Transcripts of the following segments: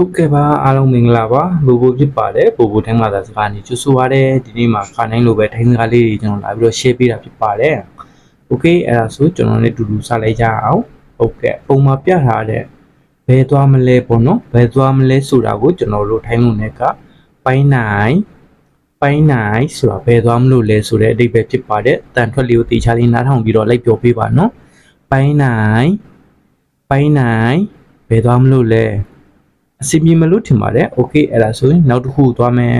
ဟုတ်ကဲ့ပါအားလုံးမင်္ဂလာပါဘိုးဘိုးဖြစ်ပါတယ်ဘိုးဘိုးထိုင်းမှာသာစကားနေကျဆိုပါတယ်ဒီနေ့မှာခါနိုင်လိုပဲထိုင်းစကားလေးတွေကျွန်တော်လာပြီးတော့ share ပေးတာဖြစ်ပါတယ် okay အဲ့ဒါဆိုကျွန်တော်လည်းတူတူစလိုက်ကြအောင်ဟုတ်ကဲ့ပုံမှာပြထားတဲ့ဘယ်သွားမလဲပေါ့နော်ဘယ်သွားမလဲဆိုတာကိုကျွန်တော်တို့ထိုင်းလို့ ਨੇ ကပိုင်းနိုင်ပိုင်းနိုင်ဆိုတာဘယ်သွားမလို့လဲဆိုတဲ့အတိတ်ပဲဖြစ်ပါတယ်တန်ထွက်လေးကိုတေချာလေးနားထောင်ပြီးတော့လိုက်ပြောပေးပါနော်ပိုင်းနိုင်ပိုင်းနိုင်ဘယ်သွားမလို့လဲ အစီအပြေမလို့ထင်ပါတယ်โอเคအဲ့ဒါဆိုရင်နောက်တစ်ခုသွားမယ်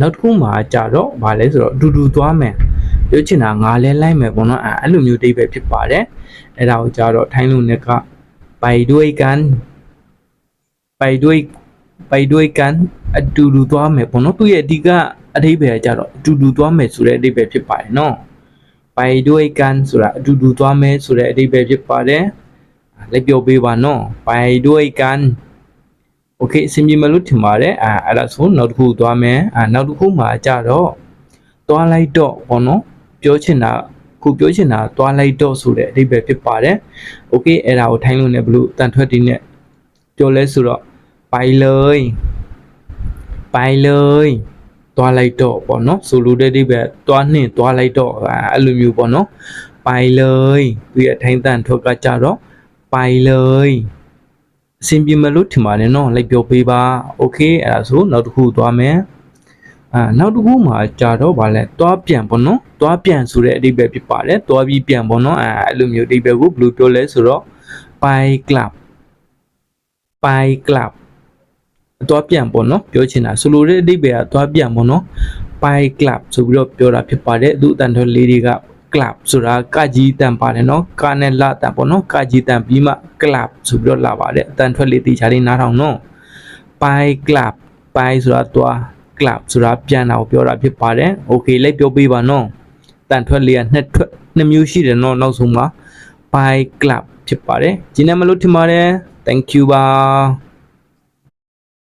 နောက်တစ်ခုမှာကြတော့ဗာလဲဆိုတော့အတူတူသွားမယ်ပြောချင်တာငါလဲလိုက်မယ်ပေါ့နော်အဲ့အဲ့လိုမျိုးတိတ်ပဲဖြစ်ပါတယ်အဲ့ဒါကိုကြတော့ထိုင်းလူနဲ့ကไปด้วยกันไปด้วยไปด้วยกันအတူတူသွားမယ်ပေါ့နော်သူ့ရဲ့အဓိကအဓိပ္ပာယ်ကကြတော့အတူတူသွားမယ်ဆိုတဲ့အဓိပ္ပာယ်ဖြစ်ပါတယ်နော်ไปด้วยกันဆိုတာအတူတူသွားမယ်ဆိုတဲ့အဓိပ္ပာယ်ဖြစ်ပါတယ် လိုက်ပြောပေးပါနော်ไปด้วยกันโอเคအဆင်ပြေမလို့ထင်ပါတယ်အာအဲ့ဒါဆိုနောက်တစ်ခုသွားမယ်အာနောက်တစ်ခုမှာကြတော့သွားလိုက်တော့ဘောနော်ပြောချင်တာခုပြောချင်တာသွားလိုက်တော့ဆိုတဲ့အဓိပ္ပာယ်ဖြစ်ပါတယ်โอเคအဲ့ဒါကိုထိုင်းလို့ねဘလို့တန်ထွက်တီနဲ့ပြောလဲဆိုတော့ไปเลยไปเลยသွားလိုက်တော့ပေါ့နော်ဆိုလိုတဲ့အဓိပ္ပာယ်သွားနှင့်သွားလိုက်တော့အာအဲ့လိုမျိုးပေါ့နော်ไปเลยသူရဲ့ထိုင်းတန်ထွက်ကကြတော့ ไปเลยအဆင်ပြေမလို့ထင်ပါတယ်နော်လိုက်ပြောပေးပါโอเคအဲ့ဒါဆိုနောက်တစ်ခုသွားမယ်အာနောက်တစ်ခုမှာကြာတော့ဗာလဲသွားပြန်ပေါ့နော်သွားပြန်ဆိုတဲ့အဓိပ္ပာယ်ဖြစ်ပါတယ်သွားပြီးပြန်ပေါ့နော်အာအဲ့လိုမျိုးအဓိပ္ပာယ်ကိုဘယ်လိုပြောလဲဆိုတော့ไปกลับไปกลับသွားပြန်ပေါ့နော်ပြောချင်တာဆိုလိုတဲ့အဓိပ္ပာယ်ကသွားပြန်ပေါ့နော်ไปกลับဆိုပြီးတော့ပြောတာဖြစ်ပါတယ်သူအတန်တော်လေးတွေက club ဆိုတာကကြီးတန်ပါတယ်နော်ကနဲ့လတန်ပေါ့နော်ကကြီးတန်ပြီးမှ club ဆိုပြီးတော့လာပါတယ်အတန်ထွက်လေးတေချာလေးနားထောင်နော် by club by ဆိုတာတွား club ဆိုတာပြန်တာကိုပြောတာဖြစ်ပါတယ် okay လိုက်ပြောပေးပါနော်တန်ထွက်လေးကနှစ်ထွက်နှစ်မျိုးရှိတယ်နော်နောက်ဆုံးမှာ by club ဖြစ်ပါတယ်ဂျင်းနဲ့မလို့ထင်ပါတယ် thank you ပါ